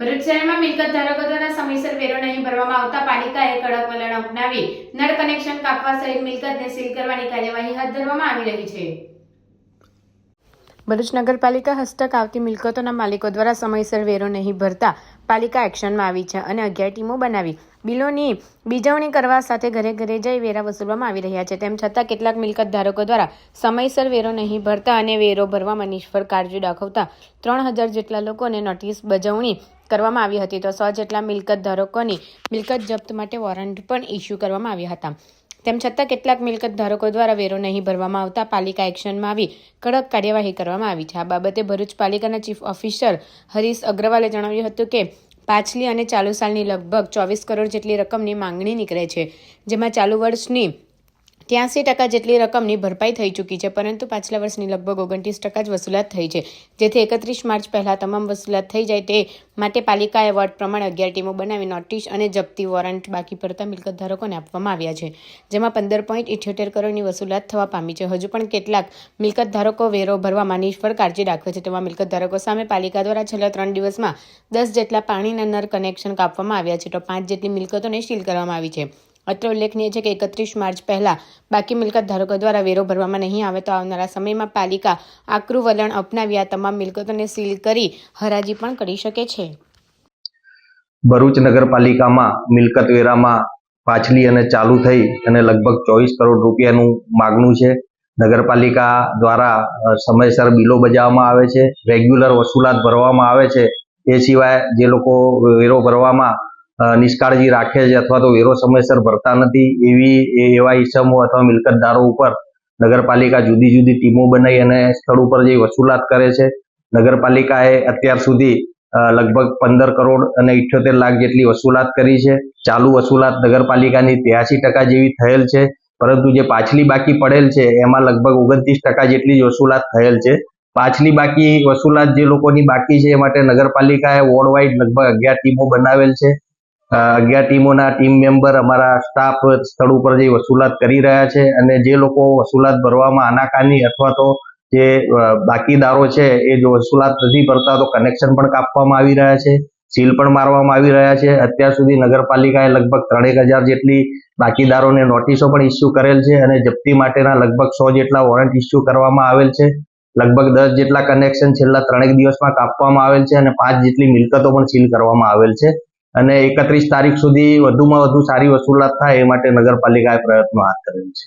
ભરૂચ મિલકત ધારકો દ્વારા સમયસર વેરો નહીં ભરવામાં આવતા પાલિકાએ કડક વલણ અપનાવી નળ કનેક્શન કાપવા સહિત મિલકતને સીલ કરવાની કાર્યવાહી હાથ ધરવામાં આવી રહી છે. ભરૂચ નગરપાલિકા હસ્તક આવતી મિલકતોના માલિકો દ્વારા સમયસર વેરો નહીં ભરતા પાલિકા એક્શનમાં આવી છે અને અગિયાર ટીમો બનાવી બિલોની બીજવણી કરવા સાથે ઘરે ઘરે જઈ વેરા વસૂલવામાં આવી રહ્યા છે. તેમ છતાં કેટલાક મિલકત ધારકો દ્વારા સમયસર વેરો નહીં ભરતા અને વેરો ભરવામાં નિષ્ફળ કાળજી દાખવતા ત્રણ હજાર જેટલા લોકોને નોટિસ બજવણી કરવામાં આવી હતી. તો સો જેટલા મિલકત ધારકોની મિલકત જપ્ત માટે વોરંટ પણ ઇસ્યુ કરવામાં આવ્યા હતા. તેમ છતાં કેટલાક મિલકત ધારકો દ્વારા વેરો નહીં ભરવામાં આવતા પાલિકા એક્શનમાં આવી કડક કાર્યવાહી કરવામાં આવી છે. આ બાબતે ભરૂચ પાલિકાના ચીફ ઓફિસર હરીશ અગ્રવાલે જણાવ્યું હતું કે, પાછલી અને ચાલુ સાલની લગભગ ચોવીસ કરોડ જેટલી રકમની માંગણી નીકળે છે, જેમાં ચાલુ વર્ષની ત્યાંસી ટકા જેટલી રકમની ભરપાઈ થઈ ચૂકી છે, પરંતુ પાછલા વર્ષની લગભગ ઓગણત્રીસ ટકા જ વસૂલાત થઈ છે. જેથી એકત્રીસ માર્ચ પહેલાં તમામ વસૂલાત થઈ જાય તે માટે પાલિકાએ વોર્ડ પ્રમાણે અગિયાર ટીમો બનાવી નોટિસ અને જપ્તી વોરંટ બાકી પડતા મિલકત ધારકોને આપવામાં આવ્યા છે. જેમાં પંદર પોઈન્ટ ઇઠ્યોતેર કરોડની વસૂલાત થવા પામી છે. હજુ પણ કેટલાક મિલકત ધારકો વેરો ભરવામાં નિષ્ફળ કાળજી રાખે છે. તેમાં મિલકત ધારકો સામે પાલિકા દ્વારા છેલ્લા ત્રણ દિવસમાં દસ જેટલા પાણીના નર કનેક્શન કાપવામાં આવ્યા છે. તો પાંચ જેટલી મિલકતોને સીલ કરવામાં આવી છે. અત્રે ઉલ્લેખનીય છે કે એકત્રીસ માર્ચ પહેલા બાકી મિલકત ધારકો દ્વારા વેરો ભરવામાં નહીં આવે તો આવનારા સમયમાં પાલિકા આકરું વલણ અપનાવી આ તમામ મિલકતોને સીલ કરી હરાજી પણ કરી શકે છે. ભરૂચ નગરપાલિકામાં મિલકત વેરામાં પાછલી અને ચાલુ થઈ અને લગભગ ચોવીસ કરોડ રૂપિયાનું માગણું છે. નગરપાલિકા દ્વારા સમયસર બિલો બજાવવામાં આવે છે. રેગ્યુલર વસૂલાત ભરવામાં આવે છે. એ સિવાય જે લોકો વેરો ભરવામાં નિષ્કાળજી રાખે છે અથવા તો વેરો સમયસર ભરતા નથી એવી એવા ઈસમો અથવા મિલકતદારો ઉપર નગરપાલિકા જુદી જુદી ટીમો બનાવી અને સ્થળ ઉપર જઈ વસૂલાત કરે છે, નગરપાલિકાએ અત્યાર સુધી લગભગ પંદર કરોડ અને ઇઠ્યોતેર લાખ જેટલી વસૂલાત કરી છે. ચાલુ વસૂલાત નગરપાલિકાની ત્યાસી ટકા જેવી થયેલ છે, પરંતુ જે પાછલી બાકી પડેલ છે એમાં લગભગ ઓગણત્રીસ ટકા જેટલી જ વસૂલાત થયેલ છે. પાછલી બાકી વસૂલાત જે લોકોની બાકી છે એ માટે નગરપાલિકાએ વોર્ડ વાઇડ લગભગ અગિયાર ટીમો બનાવેલ છે. અગિયાર ટીમોના ટીમ મેમ્બર અમારા સ્ટાફ સ્થળ ઉપર જઈ વસૂલાત કરી રહ્યા છે અને જે લોકો વસૂલાત ભરવામાં આનાકાની અથવા તો જે બાકીદારો છે એ જો વસૂલાત નથી ભરતા તો કનેક્શન પણ કાપવામાં આવી રહ્યા છે, સીલ પણ મારવામાં આવી રહ્યા છે. અત્યાર સુધી નગરપાલિકાએ લગભગ ત્રણેક હજાર જેટલી બાકીદારોને નોટિસો પણ ઇસ્યુ કરેલ છે અને જપ્તી માટેના લગભગ સો જેટલા વોરંટ ઇસ્યુ કરવામાં આવેલ છે. લગભગ દસ જેટલા કનેક્શન છેલ્લા ત્રણેક દિવસમાં કાપવામાં આવેલ છે અને પાંચ જેટલી મિલકતો પણ સીલ કરવામાં આવેલ છે. અને એકત્રીસ તારીખ સુધી વધુમાં વધુ સારી વસૂલાત થાય એ માટે નગરપાલિકાએ પ્રયત્નો હાથ ધરેલ છે.